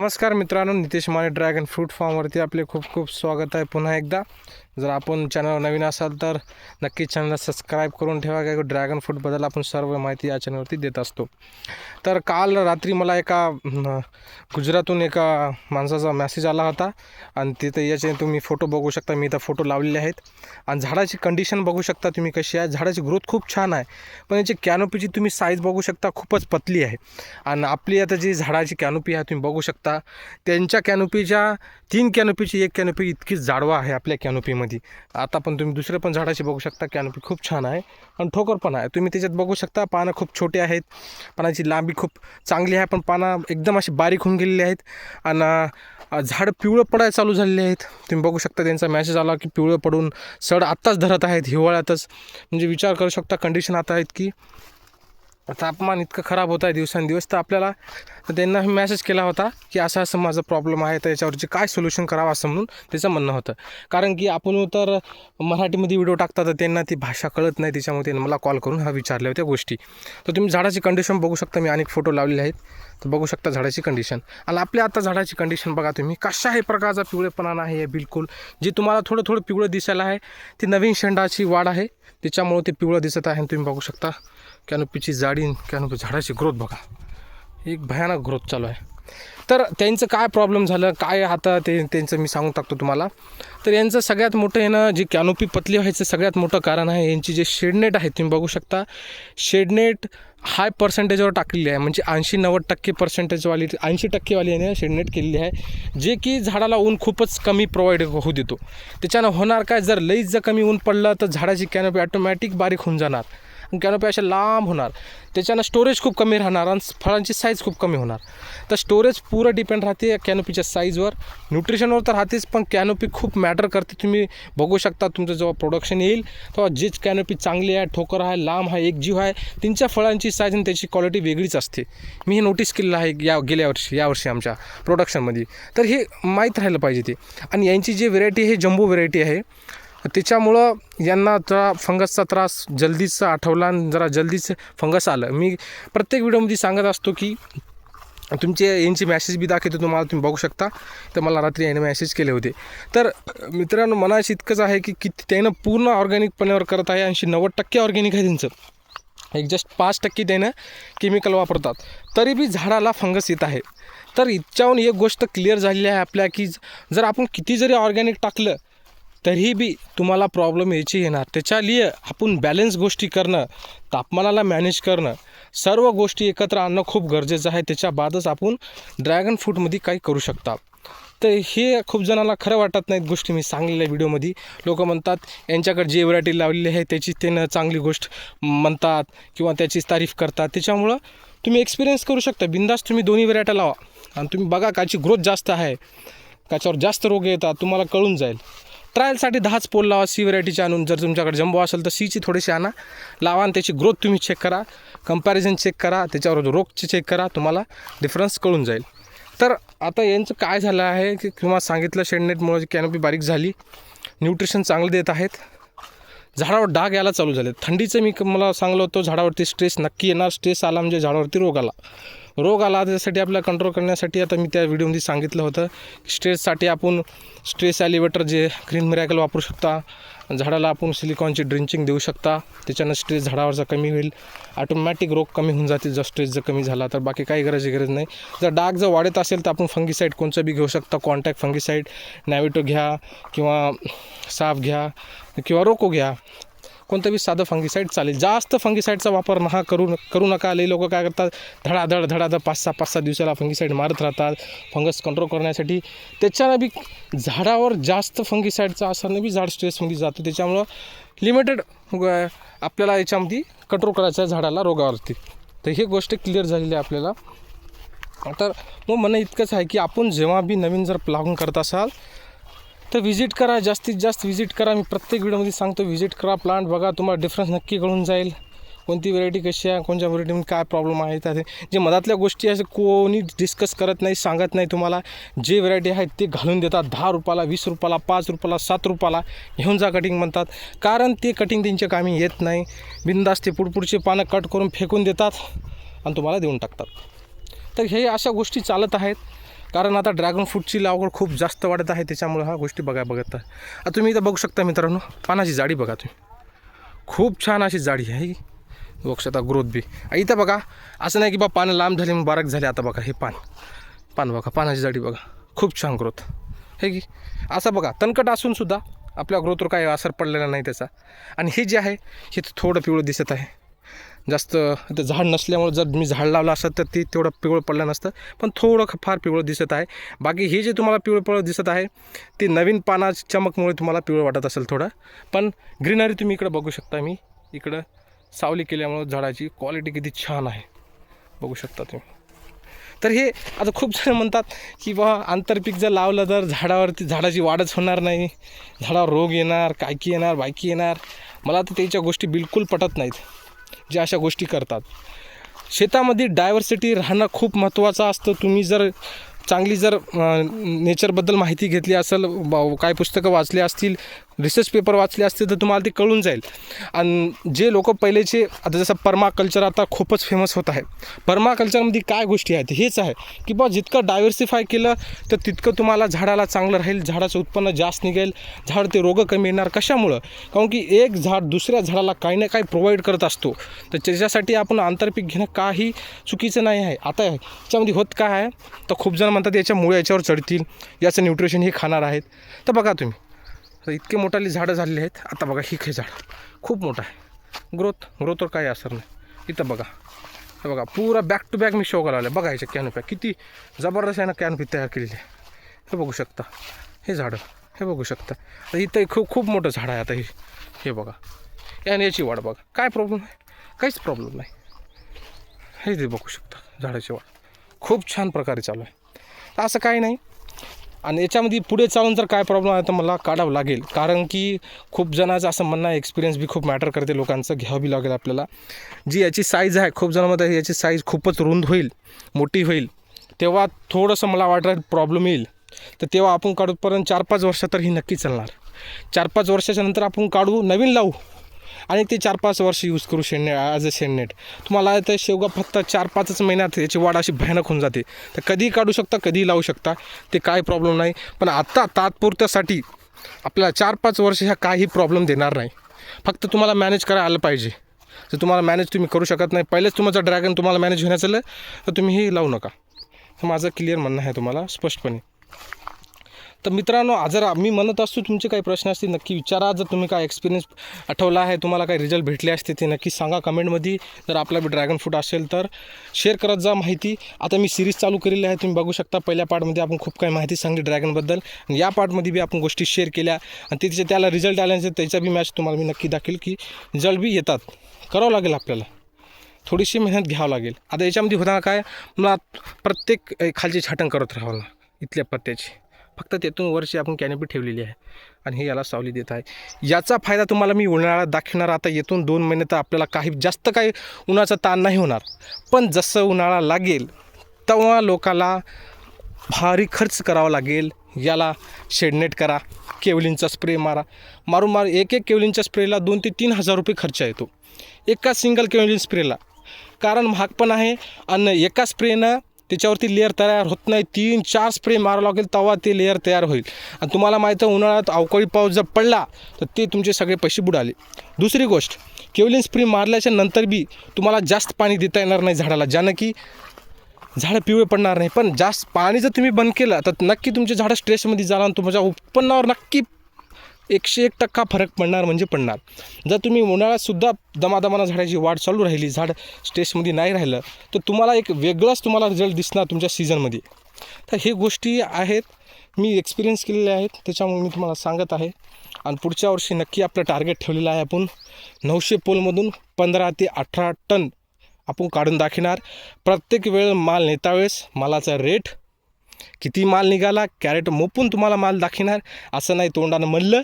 नमस्कार मित्रांनो Nitesh Mane dragon fruit फार्मवरती आपले खूप खूप स्वागत आहे पुन्हा एकदा. जर आपण चॅनल नवीन असाल तर नक्कीच चॅनलला सबस्क्राईब करून ठेवा. काय ड्रॅगन फ्रूटबद्दल आपण सर्व माहिती या चॅनलवरती देत असतो. तर काल रात्री मला एका गुजरातून एका माणसाचा मेसेज आला होता. आणि तिथे याचे तुम्ही फोटो बघू शकता. मी इथं फोटो लावलेले आहेत. आणि झाडाची कंडिशन बघू शकता तुम्ही कशी आहे. झाडाची ग्रोथ खूप छान आहे. पण याची कॅनोपीची तुम्ही साईज बघू शकता. खूपच पतली आहे. आणि आपली आता जी झाडाची कॅनोपी आहे तुम्ही बघू शकता. त्यांच्या कॅनोपीच्या तीन कॅनोपीची एक कॅनोपी इतकीच जाडवा आहे आपल्या कॅनोपीमध्ये आता पण तुम्ही दुसरे पण झाडाशी बघू शकता कॅनोपी खूप छान आहे. आणि ठोकर पण आहे. तुम्ही त्याच्यात बघू शकता पानं खूप छोटे आहेत. पानाची लांबी खूप चांगली आहे पण पानं एकदम अशी बारीक होऊन गेलेली आहेत. आणि झाड झाडं पिवळं पडायला चालू झालेले आहेत. तुम्ही बघू शकता त्यांचा मॅसेज आला की पिवळं पडून सड आत्ताच धरत आहेत हिवाळ्यातच. म्हणजे विचार करू शकता कंडिशन आता आहेत की तापमान इतकं खराब होत आहे दिवसेंदिवस तर आपल्याला त्यांना मेसेज केला होता की असं असं माझा प्रॉब्लेम आहे तर याच्यावरची काय सोल्युशन करावं असं म्हणून त्याचं म्हणणं होतं. कारण की आपण तर मराठीमध्ये व्हिडिओ टाकता तर त्यांना ती भाषा कळत नाही त्याच्यामुळे त्यांनी मला कॉल करून हा विचारल्या होत्या गोष्टी. तर तुम्ही झाडाची कंडिशन बघू शकता मी अनेक फोटो लावलेले आहेत. तर बघू शकता झाडाची कंडिशन आणि आपल्या आता झाडाची कंडिशन बघा तुम्ही कशाही प्रकारचा पिवळेपणा नाही आहे बिलकुल. जे तुम्हाला थोडं थोडं पिवळं दिसायला आहे ती नवीन शेंडाची वाढ आहे त्याच्यामुळे ते पिवळं दिसत आहे आणि तुम्ही बघू शकता. कॅनोपीची जाडी कॅनोपी झाडाची ग्रोथ बघा एक भयानक ग्रोथ चालू आहे। तर त्यांचं काय प्रॉब्लेम झालं काय आता ते त्यांचं मी सांगून टाकतो तुम्हाला। तर यांचं सगळ्यात मोठं येणं जे कॅनोपी पतली व्हायचं सगळ्यात मोठं कारण आहे यांची जे शेडनेट आहे तुम्ही बघू शकता। शेडनेट हाय पर्सेंटेजवर टाकलेली आहे म्हणजे ऐंशी नव्वद टक्के पर्सेंटेजवाली ऐंशी टक्केवाली याने शेडनेट केलेली आहे जे की झाडाला ऊन खूपच कमी प्रोव्हाइड होऊ देतो। त्याच्यानं होणार काय? जर लईच जर कमी ऊन पडलं तर झाडाची कॅनोपी ऑटोमॅटिक बारीक होऊन जाणार। कॅनोपी अशा लांब होणार. त्याच्यानं स्टोरेज खूप कमी राहणार आणि फळांची साईज खूप कमी होणार. तर स्टोरेज पुरं डिपेंड राहते कॅनोपीच्या साईजवर न्यूट्रिशनवर तर राहतेच पण कॅनोपी खूप मॅटर करते. तुम्ही बघू शकता तुमचं जेव्हा प्रोडक्शन येईल तेव्हा जीच कॅनोपी चांगली आहे ठोकर आहे लांब आहे एक जीव आहे त्यांच्या फळांची साईज आणि त्याची क्वालिटी वेगळीच असते. मी हे नोटीस केलेलं आहे या गेल्या वर्षी यावर्षी आमच्या प्रोडक्शनमध्ये तर हे माहीत राहिलं पाहिजे ते. आणि यांची जी व्हेरायटी आहे जम्बो व्हेरायटी आहे. त्याच्यामुळं यांना जरा फंगसचा त्रास जल्दीच आठवला आणि जरा जल्दीच फंगस आलं. मी प्रत्येक व्हिडिओमध्ये सांगत असतो की तुमचे यांचे मॅसेज बी दाखवतो तुम्हाला तुम्ही बघू शकता. तर मला रात्री याने मॅसेज केले होते. तर मित्रांनो मनाशी इतकंच आहे की किती त्यानं पूर्ण ऑर्गॅनिकपणावर करत आहे ऐंशी नव्वद टक्के ऑर्गॅनिक आहे त्यांचं. एक जस्ट पाच टक्के त्यानं केमिकल वापरतात. तरी बी झाडाला फंगस येत आहे. तर इच्छाहून एक गोष्ट क्लिअर झालेली आहे आपल्या की जर आपण किती जरी ऑर्गॅनिक टाकलं तरीही बी तुम्हाला प्रॉब्लेम यायची येणार. त्याच्या लिए आपण बॅलन्स गोष्टी करणं तापमानाला मॅनेज करणं सर्व गोष्टी एकत्र आणणं खूप गरजेचं आहे. त्याच्या बादच आपण ड्रॅगन फ्रूटमध्ये काही करू शकता. तर हे खूप जणांना खरं वाटत नाहीत गोष्टी मी सांगलेल्या व्हिडिओमध्ये. लोक म्हणतात यांच्याकडे जे व्हरायटी लावलेली आहे त्याची त्यानं चांगली गोष्ट म्हणतात किंवा त्याची तारीफ करतात. त्याच्यामुळं तुम्ही एक्सपिरियन्स करू शकता. बिंदास तुम्ही दोन्ही व्हरायट्या लावा. आणि तुम्ही बघा काची ग्रोथ जास्त आहे. काच्यावर जास्त रोग येतात तुम्हाला कळून जाईल. ट्रायलसाठी दहाच पोल लावा सी व्हरायटीचे आणून. जर तुमच्याकडे जम्बो असेल तर सीची थोडीशी आणा. लावा आणि त्याची ग्रोथ तुम्ही चेक करा. कंपॅरिझन चेक करा. त्याच्यावर रोगचे चेक करा तुम्हाला डिफरन्स कळून जाईल. तर आता यांचं काय झालं आहे की किंवा सांगितलं शेडनेटमुळे कॅनोपी बारीक झाली. न्यूट्रिशन चांगलं देत आहेत. झाडावर डाग यायला चालू झाले थंडीचं मी क- मला सांगलं होतं झाडावरती स्ट्रेस नक्की येणार. स्ट्रेस आला म्हणजे झाडावरती रोग आला. रोग आला त्यासाठी आपल्याला कंट्रोल करण्यासाठी आता मी त्या व्हिडिओमध्ये सांगितलं होतं स्ट्रेससाठी आपण स्ट्रेस ॲलिवेटर जे ग्रीन मिरॅकल वापरू शकता. झाडाला आपण सिलिकॉनची ड्रिंचिंग देऊ शकता. त्याच्यानं स्ट्रेस झाडावरचा कमी होईल ऑटोमॅटिक रोग कमी होऊन जाते जर स्ट्रेस जर कमी झाला. तर बाकी काही गरज गरज नाही. जर डाग जर वाढत असेल तर आपण फंगीसाईड कोणचं बी घेऊ शकता. कॉन्टॅक्ट फंगीसाईड नॅविटो घ्या किंवा साफ घ्या किंवा रोको घ्या. कोणतं बी साधं फंगीसाईड चालेल. जास्त फंगीसाईडचा वापर नका करू करू नका. लई लोक काय करतात धडाधड धडाधड पाच सहा पाच सहा दिवसाला फंगीसाईड मारत राहतात. फंगस कंट्रोल करण्यासाठी त्याच्यानं बी झाडावर जास्त फंगीसाईडचा असताना बी झाड स्ट्रेसमध्ये जातं. त्याच्यामुळं लिमिटेड आपल्याला याच्यामध्ये कंट्रोल करायचं आहे झाडाला रोगावरती. तर हे गोष्ट क्लिअर झालेली आहे आपल्याला. तर मग म्हणणं इतकंच आहे की आपण जेव्हा बी नवीन जर प्लॉगिंग करत असाल तर व्हिजिट करा जास्तीत जास्त व्हिजिट करा. मी प्रत्येक व्हिडिओमध्ये सांगतो व्हिजिट करा प्लांट बघा. तुम्हाला डिफरन्स नक्की कळून जाईल. कोणती व्हरायटी कशी आहे कोणत्या व्हरायटीमध्ये काय प्रॉब्लेम आहे त्या जे मधातल्या गोष्टी असं कोणी डिस्कस करत नाही सांगत नाही तुम्हाला. जे व्हरायटी आहेत ते घालून देतात. दहा रुपयाला वीस रुपयाला पाच रुपयाला सात रुपयाला घेऊन जा कटिंग म्हणतात. कारण ते कटिंग त्यांच्या कामी येत नाही. बिंदास ते पुढपुढचे पानं कट करून फेकून देतात आणि तुम्हाला देऊन टाकतात. तर हे अशा गोष्टी चालत आहेत. कारण आता ड्रॅगन फ्रूटची लागवड खूप जास्त वाढत आहे त्याच्यामुळे हा गोष्टी बघा बघत आहे आता तुम्ही इथं बघू शकता मित्रांनो पानाची जाडी बघा तुम्ही. खूप छान अशी जाडी आहे ही. बघू शकता ग्रोथ बी. इथं बघा असं नाही की बा पानं लांब झाले मग बारक झाले आता बघा हे पान. पान बघा पानाची जाडी बघा. खूप छान ग्रोथ हे की? असं बघा तणकट असून सुद्धा आपल्या ग्रोथवर काही असर पडलेला नाही त्याचा. आणि हे जे आहे हे थोडं पिवळं दिसत आहे. जास्त ते झाड नसल्यामुळे जर मी झाड लावलं असतं तर ते तेवढं पिवळं पडलं नसतं. पण थोडं फार पिवळं दिसत आहे. बाकी हे जे तुम्हाला पिवळं पिवळं दिसत आहे ते नवीन पाना चमकमुळे तुम्हाला पिवळं वाटत असेल थोडं. पण ग्रीनरी तुम्ही इकडं बघू शकता मी. इकडं सावली केल्यामुळं झाडाची क्वालिटी किती छान आहे. बघू शकता तुम्ही. तर हे आता खूप जण म्हणतात की बा आंतरपीक जर लावलं तर झाडावरती झाडाची वाढच होणार नाही. झाडावर रोग येणार कायकी येणार बायकी येणार. मला तर त्याच्या गोष्टी बिलकुल पटत नाहीत. जे अशा गोष्टी करतात. शेतामध्ये डायव्हर्सिटी राहणं खूप महत्त्वाचं असतं. तुम्ही जर चांगली जर नेचरबद्दल माहिती घेतली असेल काय पुस्तकं वाचली असतील रिसर्च पेपर वाचले असतील तर तुम्हाला ते कळून जाईल. आणि जे लोक पहिलेचे आता जसं पर्माकल्चर आता खूपच फेमस होत आहे. परमाकल्चरमध्ये काय गोष्टी आहेत? हेच आहे की बा जितकं डायव्हर्सिफाय केलं तर तितकं तुम्हाला झाडाला चांगलं राहील झाडाचं उत्पन्न जास्त निघेल झाड ते रोगं कमी येणार. कशामुळं? काऊन की एक झाड दुसऱ्या झाडाला काही ना काही प्रोव्हाइड करत असतो. तर त्याच्यासाठी आपण आंतरपीक घेणं काही चुकीचं नाही आहे. आता याच्यामध्ये होत काय आहे? तर खूप जण म्हणतात याच्या मुळे याच्यावर चढतील याचं न्यूट्रिशन हे खाणार आहेत. तर बघा तुम्ही. तर इतके मोठाली झाडं झालेली आहेत. आता बघा ही झाड. खूप मोठं आहे. ग्रोथ ग्रोथवर काही असर नाही. इथं बघा. हे बघा पुरा बॅक टू बॅक मी शो करायला बघा ह्याच्या कॅनोप्या किती जबरदस्त आहे ना कॅनपी तयार केलेली आहे. हे बघू शकता. हे झाडं. हे बघू शकता. तर इथं खूप खूप मोठं झाड आहे आता हे. हे बघा. याने याची वाढ बघा. काय प्रॉब्लेम आहे? काहीच प्रॉब्लेम नाही. हे ते बघू शकता झाडाची वाढ. खूप छान प्रकारे चालू आहे. असं काही नाही. आणि याच्यामध्ये पुढे चालून जर काय प्रॉब्लेम आहे तर मला काढावं लागेल. कारण की खूप जणांचं असं म्हणणं आहे एक्सपिरियन्स बी खूप मॅटर करते लोकांचं घ्यावं बी लागेल आपल्याला. जी याची साईज आहे खूप जणांमध्ये याची साईज खूपच रुंद होईल मोठी होईल. तेव्हा थोडंसं मला वाटलं प्रॉब्लेम येईल. तर तेव्हा आपण काढूपर्यंत चार पाच वर्ष तर ही नक्की चालणार. चार पाच वर्षाच्या नंतर आपण काढू नवीन लावू. आणि ते चार पाच वर्ष यूज करू शेडनेट ॲज अ शेणनेट. तुम्हाला तर शेवगा फक्त चार पाचच महिन्यात याची वाढ अशी भयानक होऊन जाते. तर कधीही काढू शकता कधीही लावू शकता ते काय प्रॉब्लेम नाही. पण आत्ता तात्पुरत्यासाठी आपल्याला चार पाच वर्ष ह्या काही प्रॉब्लेम देणार नाही. फक्त तुम्हाला मॅनेज करायला आलं पाहिजे. जर तुम्हाला मॅनेज तुम्ही करू शकत नाही पहिलेच तुमचं ड्रॅगन तुम्हाला मॅनेज होण्याचं तर तुम्ही हे लावू नका. माझं क्लिअर म्हणणं आहे तुम्हाला स्पष्टपणे. तर मित्रांनो जर मी म्हणत असतो तुमचे काही प्रश्न असतील नक्की विचारा. जर तुम्ही काय एक्सपिरियन्स आठवला आहे तुम्हाला काही रिझल्ट भेटले असते ते नक्की सांगा कमेंटमध्ये जर आपला बी ड्रॅगन फ्रूट असेल तर शेअर करत जा माहिती. आता मी सिरीज चालू केलेली आहे तुम्ही बघू शकता. पहिल्या पार्टमध्ये आपण खूप काही माहिती सांगली ड्रॅगनबद्दल आणि या पार्टमध्ये बी आपण गोष्टी शेअर केल्या. आणि तिथे त्याला रिझल्ट आल्यानंतर त्याचा बी मॅच तुम्हाला मी नक्की दाखवेल की रिझल्ट बी येतात. करावं लागेल आपल्याला. थोडीशी मेहनत घ्यावं लागेल. आता याच्यामध्ये होताना काय? मला प्रत्येक अ, खालची छाटण करत राहावं इथल्या पत्त्याची. फक्त तेथून वर्षी आपण कॅनपी ठेवलेली आहे. आणि हे याला सावली देत आहे. याचा फायदा तुम्हाला मी उन्हाळ्यात दाखवणार. आता येथून दोन महिने तर आपल्याला काही जास्त काही उन्हाचा ताण नाही होणार. पण जसं उन्हाळा लागेल तेव्हा लोकाला भारी खर्च करावा लागेल. याला शेडनेट करा केवलिनचा स्प्रे मारा. मारून मार एक एक केवलिनच्या स्प्रेला दोन ते तीन हजार रुपये खर्च येतो. एका सिंगल केवलिन स्प्रेला. कारण महाग पण आहे. आणि एका स्प्रेनं त्याच्यावरती लेअर तयार होत नाही. तीन चार स्प्रे मारावं लागेल तेव्हा ते लेअर तयार होईल. आणि तुम्हाला माहीत आहे उन्हाळ्यात अवकाळी पाऊस जर पडला तर ते तुमचे सगळे पैसे बुडाले. दुसरी गोष्ट केवलिन स्प्रे मारल्याच्या नंतर बी तुम्हाला जास्त पाणी देता येणार नाही झाडाला. ज्यानं की झाडं पिवळे पडणार नाही. पण जास्त पाणी जर तुम्ही बंद केलं तर नक्की तुमचे झाडं स्ट्रेसमध्ये जाणार आणि तुमच्या उत्पन्नावर नक्की एकशे एक टक्का फरक पडणार म्हणजे पडणार. जर तुम्ही उन्हाळ्यातसुद्धा दमादमानं झाडाची वाढ चालू राहिली झाड स्टेजमध्ये नाही राहिलं तर तुम्हाला एक वेगळाच तुम्हाला रिझल्ट दिसणार तुमच्या सीझनमध्ये तर हे गोष्टी आहेत मी एक्सपिरियन्स केलेले आहेत त्याच्यामुळे मी तुम्हाला सांगत आहे. आणि पुढच्या वर्षी नक्की आपलं टार्गेट ठेवलेलं आहे आपण. नऊशे पोलमधून पंधरा ते अठरा टन आपण काढून दाखवणार. प्रत्येक वेळ माल नेता वेळेस मालाचा रेट किती माल निघाला कॅरेट मोपून तुम्हाला माल दाखवणार. असं नाही तोंडानं म्हणलं.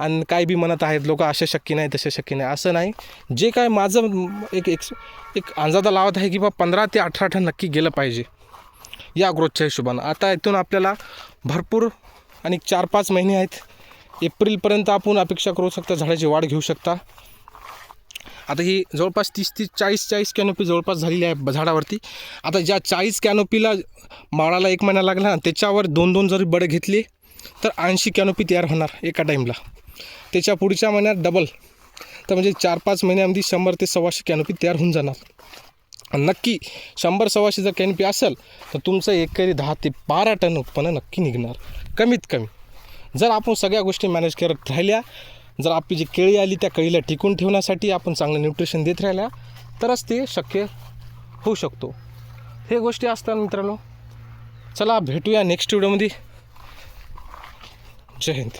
आणि काय बी म्हणत आहेत लोक असे शक्य नाही तसे शक्य नाही. असं नाही. जे काय माझं एक एक एक अंदाजा लावत आहे की बा पंधरा ते अठरा टन नक्की गेलं पाहिजे या ग्रोथच्या हिशोबानं. आता इथून आपल्याला भरपूर आणि चार पाच महिने आहेत. एप्रिलपर्यंत आपण अपेक्षा करू शकता झाडाची वाढ घेऊ शकता. आता ही जवळपास तीस तीस चाळीस चाळीस कॅनोपी जवळपास झालेली आहे झाडावरती. आता ज्या चाळीस कॅनोपीला माळाला एक महिना लागला ना त्याच्यावर दोन दोन जरी बडे घेतले तर ऐंशी कॅनोपी तयार होणार एका टाईमला त्याच्या पुढच्या महिन्यात डबल तर म्हणजे चार पाच महिन्यामध्ये शंभर ते सव्वाशे कॅनोपी तयार होऊन जाणार. नक्की शंभर सव्वाशे जर कॅनोपी असेल तर तुमचं एकरी दहा ते बारा टन उत्पन्न नक्की निघणार. कमीत कमी. जर आपण सगळ्या गोष्टी मॅनेज करत राहिल्या जर आपली जी केळी आली त्या केळीला टिकून ठेवण्यासाठी आपण चांगलं न्यूट्रिशन देत राहिल्या तरच ते शक्य होऊ शकतो. हे गोष्टी असतात मित्रांनो चला भेटूया नेक्स्ट व्हिडिओमध्ये जय हिंद.